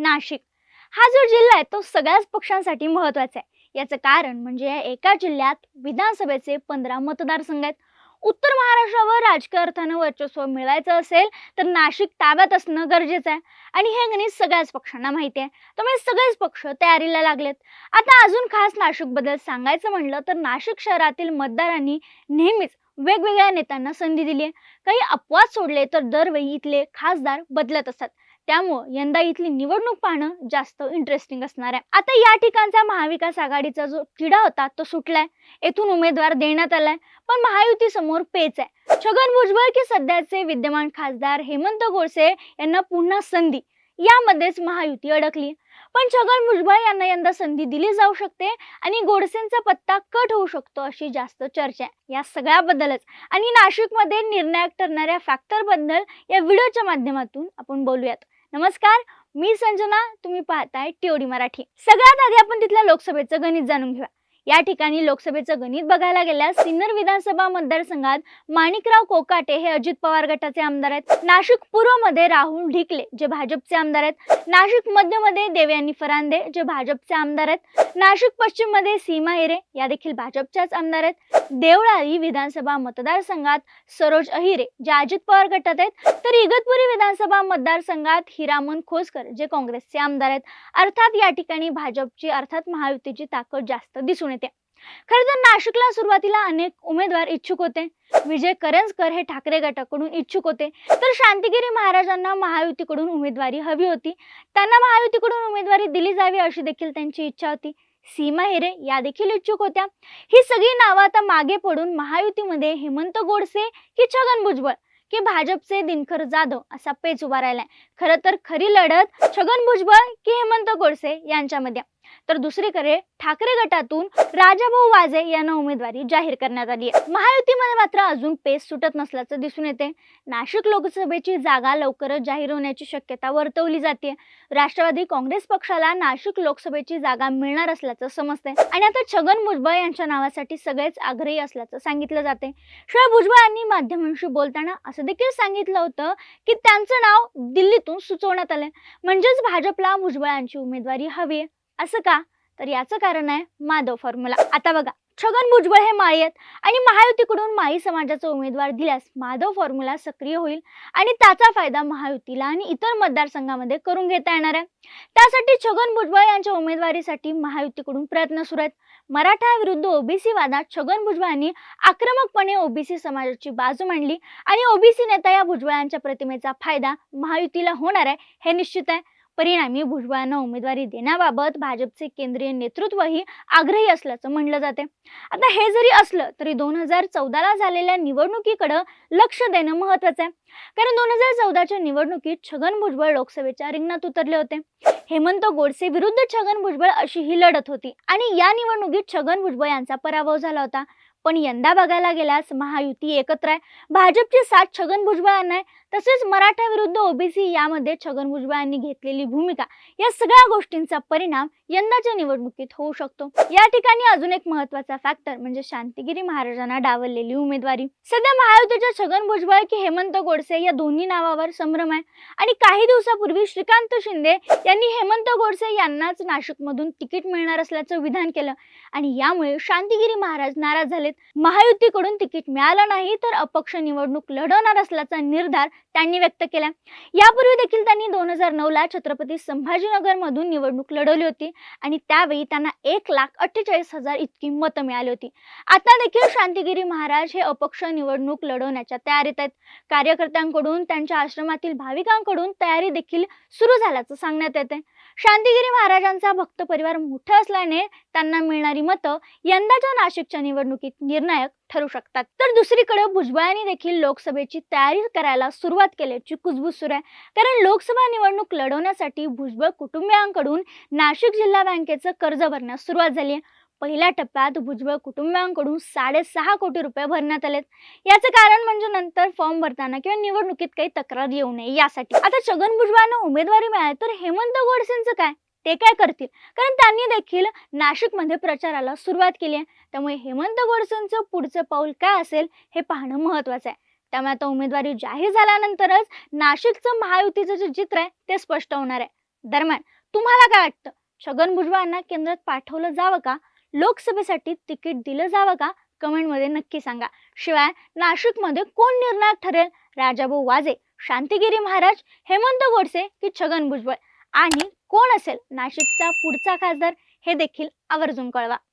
नाशिक. हा जो जिल्हा आहे तो सगळ्याच पक्षांसाठी महत्त्वाचा आहे. याचं कारण म्हणजे या एका जिल्ह्यात विधानसभेचे पंधरा मतदारसंघ आहेत. उत्तर महाराष्ट्रावर राजकीय अर्थानं वर्चस्व मिळवायचं असेल तर नाशिक ताब्यात असणं गरजेचं आहे. आणि हे गणित सगळ्याच पक्षांना माहिती आहे. त्यामुळे सगळेच पक्ष तयारीला लागलेत. आता अजून खास नाशिकबद्दल सांगायचं म्हणलं तर नाशिक शहरातील मतदारांनी नेहमीच वेगवेगळ्या नेत्यांना संधी दिली आहे. काही अपवाद सोडले तर दरवेळी इथले खासदार बदलत असतात. त्यामुळं यंदा इथली निवडणूक पाहणं जास्त इंटरेस्टिंग असणार आहे. आता या ठिकाणचा महाविकास आघाडीचा जो तिढा होता तो सुटलाय. येथून उमेदवार देण्यात आलाय. पण महायुती समोर पेच आहे. छगन भुजबळ की सध्याचे विद्यमान खासदार हेमंत गोडसे यांना पुन्हा संधी? यामध्येच महायुती अडकली. पण छगन भुजबळ यांना यंदा संधी दिली जाऊ शकते आणि गोडसेंचा पत्ता कट होऊ शकतो अशी जास्त चर्चा आहे. या सगळ्याबद्दलच. आणि नाशिकमध्ये निर्णायक ठरणाऱ्या फॅक्टरबद्दल या व्हिडिओच्या माध्यमातून आपण बोलूयात. नमस्कार मी संजना तुम्ही पाहताय टीओडी मराठी. सगळ्यात आधी आपण तिथल्या लोकसभेचं गणित जाणून घेऊया. या ठिकाणी लोकसभेचं गणित बघायला गेल्यास सिन्नर विधानसभा मतदारसंघात माणिकराव कोकाटे हे अजित पवार गटाचे आमदार आहेत. नाशिक पूर्वमध्ये राहुल ढिकले जे भाजपचे आमदार आहेत. नाशिक मध्यमध्ये देवयानी फरांदे जे भाजपचे आमदार आहेत. नाशिक पश्चिममध्ये सीमा हिरे या देखील भाजपच्याच आमदार आहेत. देवळाली विधानसभा मतदारसंघात सरोज अहिरे जे अजित पवार गटात आहेत. तर इगतपुरी विधानसभा मतदारसंघात हिरामन खोसकर जे काँग्रेसचे आमदार आहेत. अर्थात या ठिकाणी भाजपची अर्थात महायुतीची ताकद जास्त दिसून दिसून येते. खरं तर नाशिकला सुरुवातीला अनेक उमेदवार इच्छुक होते. विजय करंजकर हे ठाकरे गटाकडून इच्छुक होते. तर शांतिगिरी महाराजांना महायुतीकडून उमेदवारी हवी होती. त्यांना महायुतीकडून उमेदवारी दिली जावी अशी देखील त्यांची इच्छा होती. सीमा हिरे या देखील इच्छुक होत्या. ही सगळी नावं आता मागे पडून महायुतीमध्ये हेमंत गोडसे की छगन भुजबळ की भाजपचे दिनकर जाधव असा पेच उभा राहिलाय. खरं तर खरी लढत छगन भुजबळ की हेमंत गोडसे यांच्यामध्ये. तर दुसरीकडे ठाकरे गटातून राजाभाऊ वाजे यांना उमेदवारी जाहीर करण्यात आली आहे. महायुतीमध्ये मात्र अजून पेस सुटत नसल्याचं दिसून येते. नाशिक लोकसभेची जागा लवकरच जाहीर होण्याची शक्यता वर्तवली जाते. राष्ट्रवादी काँग्रेस पक्षाला नाशिक लोकसभेची जागा मिळणार असल्याचं समजते. आणि आता छगन भुजबळ यांच्या नावासाठी सगळेच आग्रही असल्याचं सांगितलं जाते. शिवाय भुजबळ यांनी माध्यमांशी बोलताना असं देखील सांगितलं होतं की त्यांचं नाव दिल्लीतून सुचवण्यात आलंय. म्हणजेच भाजपला भुजबळांची उमेदवारी हवी आहे. असं का? तर याचं कारण आहे माधव फॉर्म्युला आता बघा छगन भुजबळ हे माळी आहेत आणि महायुतीकडून माळी समाजाचा उमेदवार दिल्यास माधव फॉर्म्युला सक्रिय होईल आणि त्याचा फायदा महायुतीला आणि इतर मतदारसंघामध्ये करून घेता येणार आहे. त्यासाठी छगन भुजबळ यांच्या उमेदवारीसाठी महायुतीकडून प्रयत्न सुरू आहेत. मराठा विरुद्ध ओबीसी वादात छगन भुजबळ यांनी आक्रमकपणे ओबीसी समाजाची बाजू मांडली आणि ओबीसी नेता या भुजबळांच्या प्रतिमेचा फायदा महायुतीला होणार आहे हे निश्चित आहे. परिणामी भुजबळांना उमेदवारी देण्याबाबत भाजपचे केंद्रीय नेतृत्वही आग्रही असल्याचं म्हणलं जाते. आता हे जरी असलं तरी दोन हजार चौदाला झालेल्या निवडणुकीकडं लक्ष देणं महत्वाचं आहे. कारण दोन हजार चौदाच्या निवडणुकीत छगन भुजबळ लोकसभेच्या रिंगणात उतरले होते. हेमंत गोडसे विरुद्ध छगन भुजबळ अशी ही लढत होती आणि या निवडणुकीत छगन भुजबळ यांचा पराभव झाला होता. पण यंदा बघायला गेल्यास महायुती एकत्र आहे. भाजपची साथ छगन भुजबळांना आहे. तसेच मराठा विरुद्ध ओबीसी यामध्ये छगन भुजबळ यांनी घेतलेली भूमिका या सगळ्या गोष्टींचा परिणाम यंदाच्या निवडणुकीत होऊ शकतो. या ठिकाणी अजून एक महत्त्वाचा फॅक्टर म्हणजे शांतिगिरी महाराजांना डावललेली उमेदवारी. सध्या महायुतीच्या छगन भुजबळ की हेमंत गोडसे या दोन्ही नावावर संभ्रम आहे. आणि काही दिवसापूर्वी श्रीकांत शिंदे यांनी हेमंत गोडसे यांनाच नाशिकमधून तिकीट मिळणार असल्याचं विधान केलं. आणि यामुळे शांतिगिरी महाराज नाराज झालेत. महायुतीकडून तिकीट मिळालं नाही तर अपक्ष निवडणूक लढवणार असल्याचा निर्धार त्यांनी व्यक्त केला. यापूर्वी देखील त्यांनी दोन हजार नऊ ला छत्रपती संभाजीनगर मधून निवडणूक लढवली होती. आणि त्यावेळी त्यांना एक लाख अठ्ठेचाळीस हजार इतकी मतं मिळाली होती. आता देखील शांतिगिरी महाराज हे अपक्ष निवडणूक लढवण्याच्या तयारीत आहेत. कार्यकर्त्यांकडून त्यांच्या आश्रमातील भाविकांकडून तयारी देखील सुरू झाल्याचं सांगण्यात येते शांतिगिरी महाराजांचा भक्त परिवार मोठा असल्याने त्यांना मिळणारी मतं यंदाच्या नाशिकच्या निवडणुकीत निर्णायक ठरू शकतात. तर दुसरीकडे भुजबळांनी देखील लोकसभेची तयारी करायला सुरुवात केल्याची कुजबूज सुरू आहे. कारण लोकसभा निवडणूक लढवण्यासाठी भुजबळ कुटुंबियांकडून नाशिक जिल्हा बँकेचं कर्ज भरण्यास सुरुवात झाली आहे. पहिल्या टप्प्यात भुजबळ कुटुंबियांकडून साडेसहा कोटी रुपये भरण्यात आलेत. याचं कारण म्हणजे नंतर फॉर्म भरताना किंवा निवडणुकीत काही तक्रार येऊ नये यासाठी. आता छगन भुजबळांना उमेदवारी मिळाली तर हेमंत गोडसेंचं काय? ते काय करतील? कारण त्यांनी देखील नाशिकमध्ये प्रचाराला सुरुवात केली आहे. त्यामुळे हेमंत गोडसेंचं पुढचं पाऊल काय असेल हे पाहणं महत्वाचं आहे. त्यामुळे आता उमेदवारी जाहीर झाल्यानंतरच नाशिकचं महायुतीचं जे चित्र आहे ते स्पष्ट होणार आहे. दरम्यान तुम्हाला काय वाटतं? छगन भुजबळांना केंद्रात पाठवलं जावं का? लोकसभेसाठी तिकीट दिलं जावं का? कमेंटमध्ये नक्की सांगा. शिवाय नाशिकमध्ये कोण निर्णायक ठरेल? राजाभाऊ वाजे शांतिगिरी महाराज हेमंत गोडसे की छगन भुजबळ? आणि कोण असेल नाशिकचा पुढचा खासदार? हे देखील आवर्जून कळवा.